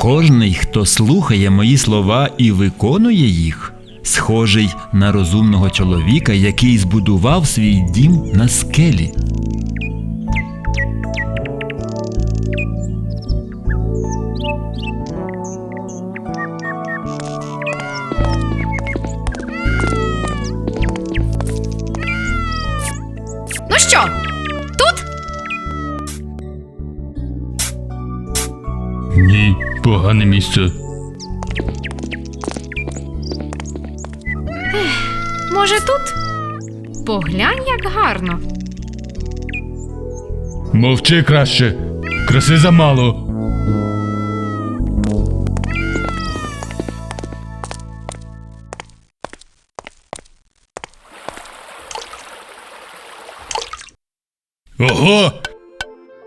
Кожний, хто слухає мої слова і виконує їх, схожий на розумного чоловіка, який збудував свій дім на скелі. Ну що, погане місце. Може, тут? Поглянь, як гарно. Мовчи краще. Краси замало. Ого!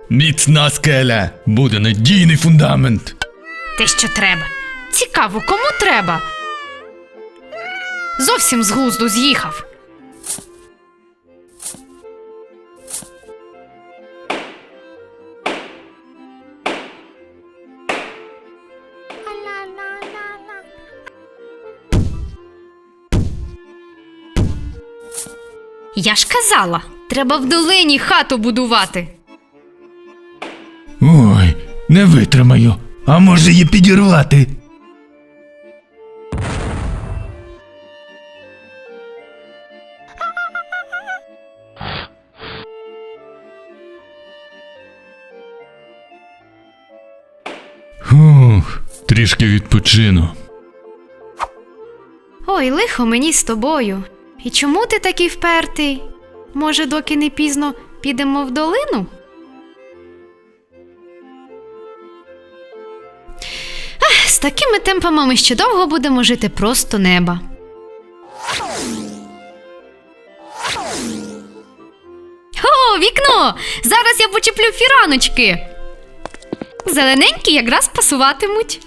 Міцна скеля! Буде надійний фундамент. Те, що треба. Цікаво, кому треба? Зовсім з глузду з'їхав. Я ж казала, треба в долині хату будувати. Ой, не витримаю. А може її підірвати? Фух, трішки відпочину. Ой, лихо мені з тобою. І чому ти такий впертий? Може, доки не пізно підемо в долину? Такими темпами ми ще довго будемо жити просто неба. О, вікно! Зараз я почеплю фіраночки. Зелененькі якраз пасуватимуть.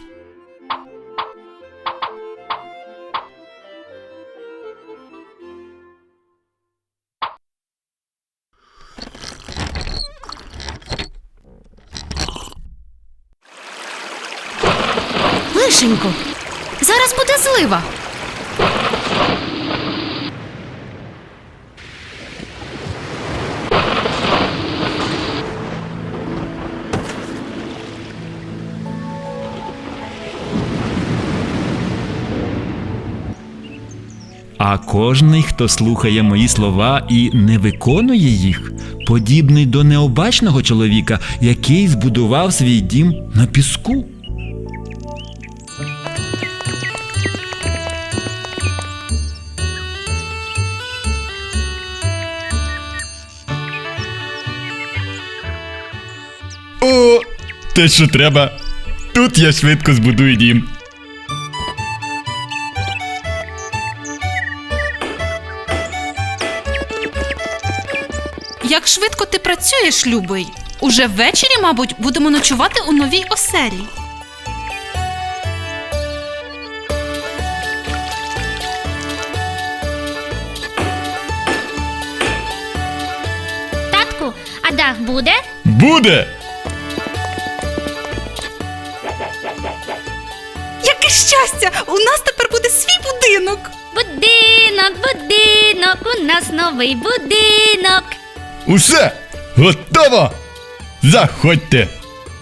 Лишенько, зараз буде злива. А кожний, хто слухає мої слова і не виконує їх, подібний до необачного чоловіка, який збудував свій дім на піску. О, те, що треба. Тут я швидко збудую дім. Як швидко ти працюєш, любий? Уже ввечері, мабуть, будемо ночувати у новій оселі. Татку, а дах буде? Буде! щастя! У нас тепер буде свій будинок. Будинок, будинок, у нас новий будинок. Усе готово! Заходьте!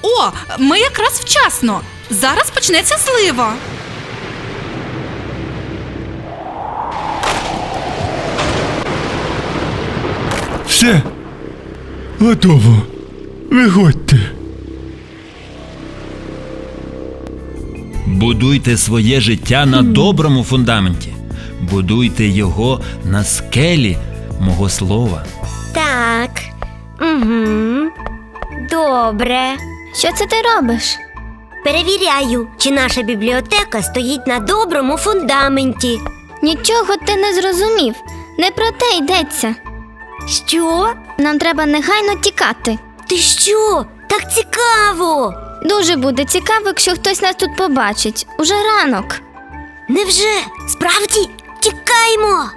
О, ми якраз вчасно. Зараз почнеться злива. Все готово. Виходь. Будуйте своє життя на доброму фундаменті. Будуйте його на скелі мого слова. Так. Угу. Добре. Що це ти робиш? Перевіряю, чи наша бібліотека стоїть на доброму фундаменті. Нічого ти не зрозумів. Не про те йдеться. Що? Нам треба негайно тікати. Ти що? Так цікаво. Дуже буде цікаво, якщо хтось нас тут побачить. Уже ранок. Невже? Справді? Тікаймо.